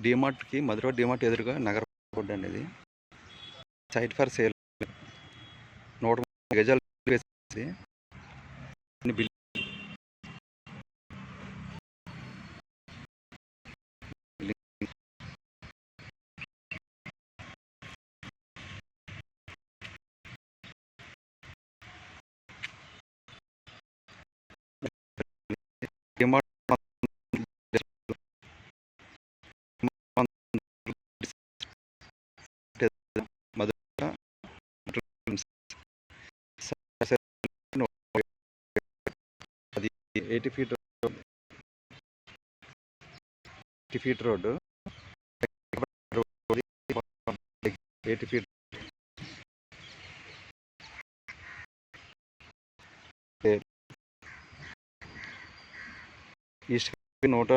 డిమార్ట్కి మధుర డిమార్ట్ ఎదురుగా నగర రోడ్ అనేది. సైట్ ఫర్ సేల్ నూట ముప్పై గజాలు eighty feet eighty feet road eighty feet east నూట